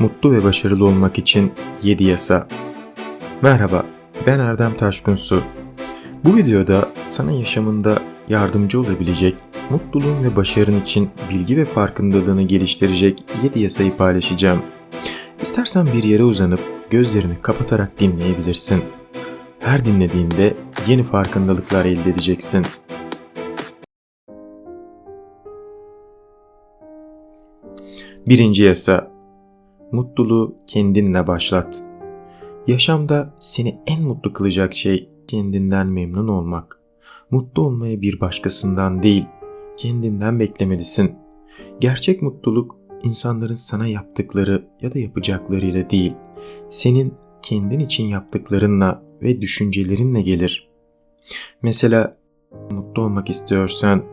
Mutlu ve başarılı olmak için 7 yasa. Merhaba, ben Erdem Taşkunsu. Bu videoda sana yaşamında yardımcı olabilecek, mutluluğun ve başarın için bilgi ve farkındalığını geliştirecek 7 yasayı paylaşacağım. İstersen bir yere uzanıp gözlerini kapatarak dinleyebilirsin. Her dinlediğinde yeni farkındalıklar elde edeceksin. Birinci yasa Mutluluğu kendinle başlat. Yaşamda seni en mutlu kılacak şey kendinden memnun olmak. Mutlu olmayı bir başkasından değil, kendinden beklemelisin. Gerçek mutluluk insanların sana yaptıkları ya da yapacaklarıyla değil, senin kendin için yaptıklarınla ve düşüncelerinle gelir. Mesela mutlu olmak istiyorsan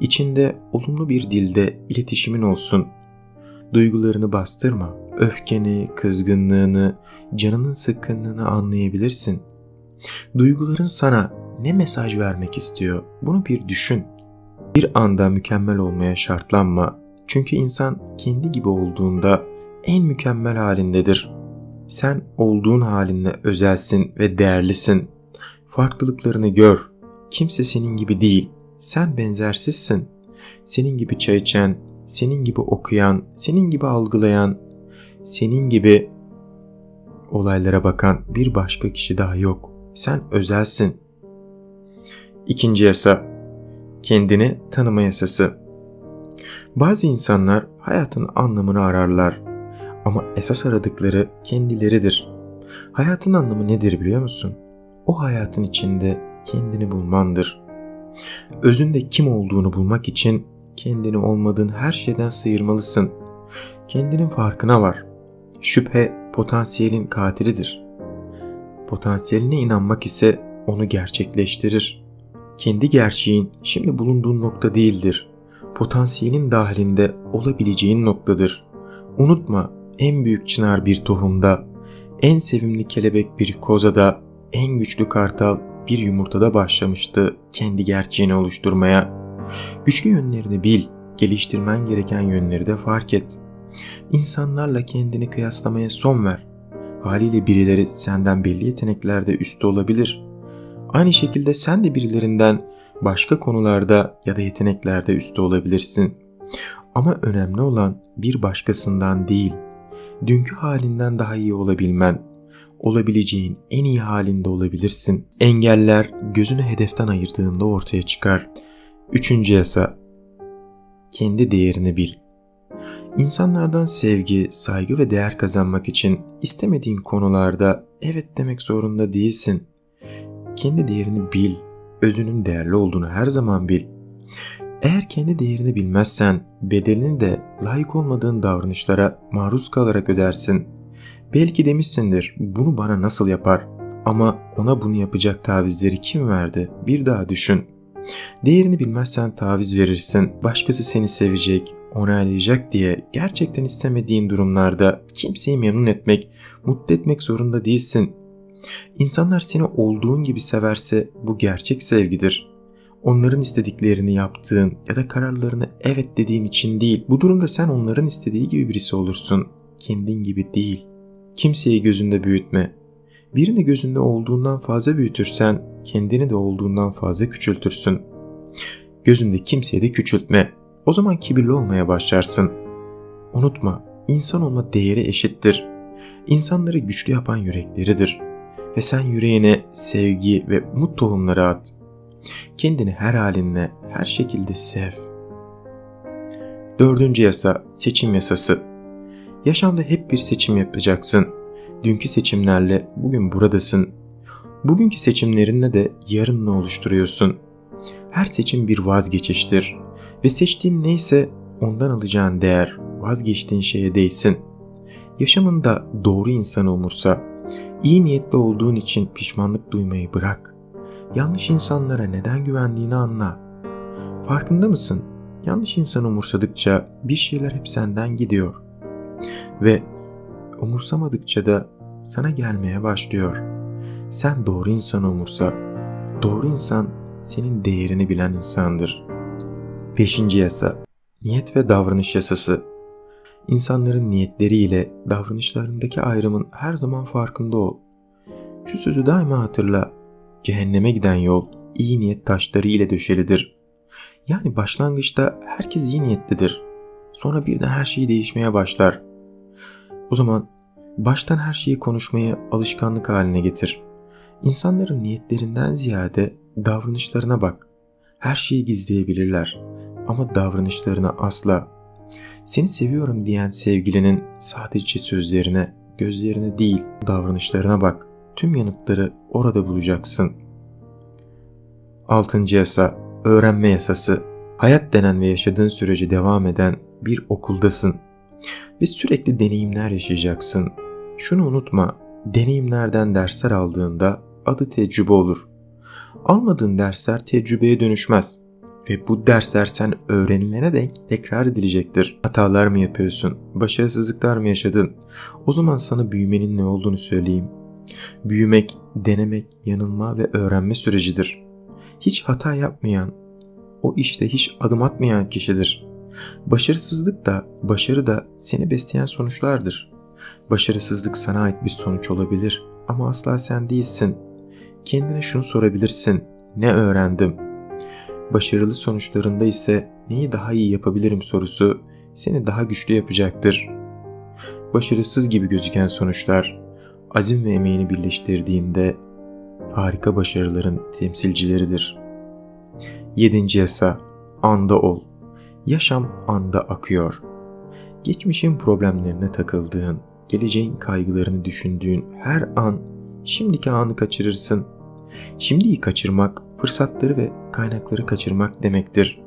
içinde olumlu bir dilde iletişimin olsun. Duygularını bastırma öfkeni, kızgınlığını, canının sıkkınlığını anlayabilirsin. Duyguların sana ne mesaj vermek istiyor? Bunu bir düşün. Bir anda mükemmel olmaya şartlanma. Çünkü insan kendi gibi olduğunda en mükemmel halindedir. Sen olduğun halinle özelsin ve değerlisin. Farklılıklarını gör. Kimse senin gibi değil. Sen benzersizsin. Senin gibi çay içen, senin gibi okuyan, senin gibi algılayan, senin gibi olaylara bakan bir başka kişi daha yok. Sen özelsin. İkinci yasa. Kendini tanıma yasası. Bazı insanlar hayatın anlamını ararlar ama esas aradıkları kendileridir. Hayatın anlamı nedir biliyor musun? O hayatın içinde kendini bulmandır. Özünde kim olduğunu bulmak için kendini olmadığın her şeyden sıyırmalısın. Kendinin farkına var. Şüphe potansiyelin katilidir. Potansiyeline inanmak ise onu gerçekleştirir. Kendi gerçeğin şimdi bulunduğun nokta değildir. Potansiyelin dahilinde olabileceğin noktadır. Unutma en büyük çınar bir tohumda, en sevimli kelebek bir kozada, en güçlü kartal bir yumurtada başlamıştı kendi gerçeğini oluşturmaya. Güçlü yönlerini bil, geliştirmen gereken yönleri de fark et.'' İnsanlarla kendini kıyaslamaya son ver. Haliyle birileri senden belli yeteneklerde üstü olabilir. Aynı şekilde sen de birilerinden başka konularda ya da yeteneklerde üstü olabilirsin. Ama önemli olan bir başkasından değil, dünkü halinden daha iyi olabilmen, olabileceğin en iyi halinde olabilirsin. Engeller gözünü hedeften ayırdığında ortaya çıkar. Üçüncü yasa, kendi değerini bil. İnsanlardan sevgi, saygı ve değer kazanmak için istemediğin konularda evet demek zorunda değilsin. Kendi değerini bil, özünün değerli olduğunu her zaman bil. Eğer kendi değerini bilmezsen bedelini de layık olmadığın davranışlara maruz kalarak ödersin. Belki demişsindir bunu bana nasıl yapar ama ona bunu yapacak tavizleri kim verdi bir daha düşün. Değerini bilmezsen taviz verirsin, başkası seni sevecek, onaylayacak diye gerçekten istemediğin durumlarda kimseyi memnun etmek, mutlu etmek zorunda değilsin. İnsanlar seni olduğun gibi severse bu gerçek sevgidir. Onların istediklerini yaptığın ya da kararlarını evet dediğin için değil. Bu durumda sen onların istediği gibi birisi olursun. Kendin gibi değil. Kimseyi gözünde büyütme. Birini gözünde olduğundan fazla büyütürsen kendini de olduğundan fazla küçültürsün. Gözünde kimseyi de küçültme. O zaman kibirli olmaya başlarsın. Unutma, insan olma değeri eşittir. İnsanları güçlü yapan yürekleridir. Ve sen yüreğine sevgi ve umut tohumları at. Kendini her halinle, her şekilde sev. Dördüncü yasa, seçim yasası. Yaşamda hep bir seçim yapacaksın. Dünkü seçimlerle bugün buradasın. Bugünkü seçimlerinle de yarınını oluşturuyorsun. Her seçim bir vazgeçiştir ve seçtiğin neyse ondan alacağın değer vazgeçtiğin şeye değsin. Yaşamında doğru insanı umursa, iyi niyetli olduğun için pişmanlık duymayı bırak. Yanlış insanlara neden güvendiğini anla. Farkında mısın? Yanlış insanı umursadıkça bir şeyler hep senden gidiyor. Ve umursamadıkça da sana gelmeye başlıyor. Sen doğru insanı umursa, doğru insan senin değerini bilen insandır. Beşinci yasa Niyet ve davranış yasası İnsanların niyetleriyle davranışlarındaki ayrımın her zaman farkında ol. Şu sözü daima hatırla. Cehenneme giden yol iyi niyet taşları ile döşelidir. Yani başlangıçta herkes iyi niyetlidir. Sonra birden her şey değişmeye başlar. O zaman baştan her şeyi konuşmayı alışkanlık haline getir. İnsanların niyetlerinden ziyade davranışlarına bak. Her şeyi gizleyebilirler ama davranışlarına asla. Seni seviyorum diyen sevgilinin sadece sözlerine, gözlerine değil davranışlarına bak. Tüm yanıtları orada bulacaksın. 6. yasa öğrenme yasası. Hayat denen ve yaşadığın sürece devam eden bir okuldasın ve sürekli deneyimler yaşayacaksın. Şunu unutma, deneyimlerden dersler aldığında adı tecrübe olur. Almadığın dersler tecrübeye dönüşmez ve bu dersler sen öğrenilene denk tekrar edilecektir. Hatalar mı yapıyorsun? Başarısızlıklar mı yaşadın? O zaman sana büyümenin ne olduğunu söyleyeyim. Büyümek, denemek, yanılma ve öğrenme sürecidir. Hiç hata yapmayan, o işte hiç adım atmayan kişidir. Başarısızlık da, başarı da seni besleyen sonuçlardır. Başarısızlık sana ait bir sonuç olabilir ama asla sen değilsin. Kendine şunu sorabilirsin. Ne öğrendim? Başarılı sonuçlarında ise neyi daha iyi yapabilirim sorusu seni daha güçlü yapacaktır. Başarısız gibi gözüken sonuçlar azim ve emeğini birleştirdiğinde harika başarıların temsilcileridir. 7. yasa anda ol. Yaşam anda akıyor. Geçmişin problemlerine takıldığın, geleceğin kaygılarını düşündüğün her an şimdiki anı kaçırırsın. Şimdiyi kaçırmak, fırsatları ve kaynakları kaçırmak demektir.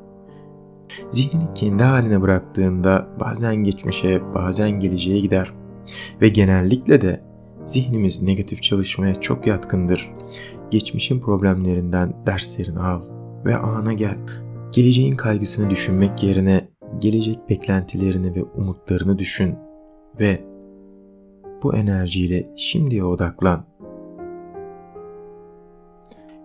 Zihnini kendi haline bıraktığında bazen geçmişe, bazen geleceğe gider. Ve genellikle de zihnimiz negatif çalışmaya çok yatkındır. Geçmişin problemlerinden derslerini al ve ana gel. Geleceğin kaygısını düşünmek yerine gelecek beklentilerini ve umutlarını düşün ve bu enerjiyle şimdiye odaklan.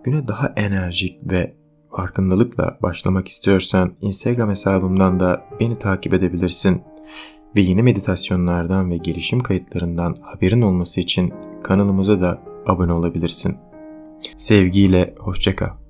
Güne daha enerjik ve farkındalıkla başlamak istiyorsan Instagram hesabımdan da beni takip edebilirsin ve yeni meditasyonlardan ve gelişim kayıtlarından haberin olması için kanalımıza da abone olabilirsin. Sevgiyle hoşçakal.